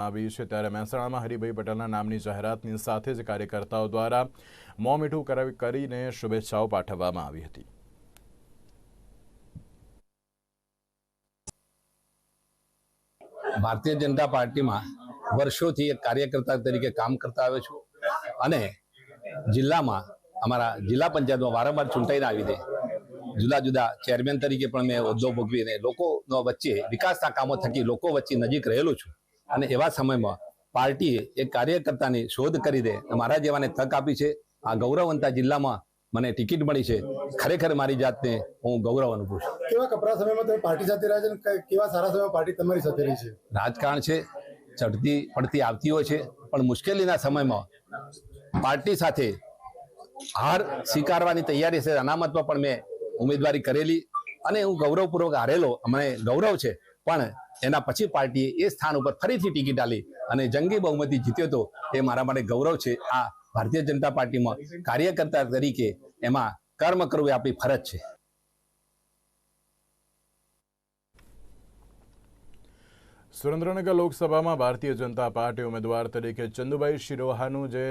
આવી છે ત્યારે મહેસાણામાં હરિભાઈ પટેલના નામની જાહેરાતની સાથે જ કાર્યકર્તાઓ દ્વારા મો મીઠું કરીને શુભેચ્છાઓ પાઠવવામાં આવી હતી. ભારતીય જનતા પાર્ટીમાં વર્ષોથી એક કાર્યકર્તા તરીકે કામ કરતા આવ્યો છું અને જિલ્લામાં અમારા જિલ્લા પંચાયતમાં વારંવાર ચૂંટાઈને આવી દે જુદા જુદા ચેરમેન તરીકે પણ મેં હોદ્દો ભોગવીને લોકોનો વચ્ચે વિકાસના કામો થકી લોકો વચ્ચે નજીક રહેલો છું. અને એવા સમયમાં પાર્ટીએ એક કાર્યકર્તાની શોધ કરી દે. મારા જેવાને તક આપી છે. આ ગૌરવવંતા જિલ્લામાં મને ટિકિટ મળી છે. ખરેખર મારી જાતને હું ગૌરવ અનુભવું છું. કેવા કપરા સમયમાં તમે પાર્ટી સાથે રહ્યા છે કેવા સારા સમયમાં પાર્ટી તમારી સાથે રહી છે? રાજકારણ છે. ચડતી પડતી આવતી હોય છે. પણ મુશ્કેલીના સમયમાં પાર્ટી સાથે હાર સ્વીકારવાની તૈયારી છે. અનામતમાં પણ મેં ઉમેદવારી કરેલી અને હું ગૌરવપૂર્વક હારેલો. મને ગૌરવ છે. પણ એના પછી પાર્ટીએ એ સ્થાન ઉપર ફરીથી ટિકિટ આલી અને જંગી બહુમતી જીત્યો હતો એ મારા માટે ગૌરવ છે. આ ભારતીય જનતા પાર્ટીમાં કાર્યકર્તા તરીકે એમાં કર્મ કરવું આપણી ફરજ છે. સુરેન્દ્રનગર લોકસભામાં ભારતીય જનતા પાર્ટી ઉમેદવાર તરીકે ચંદુભાઈ શિરોહાનું જે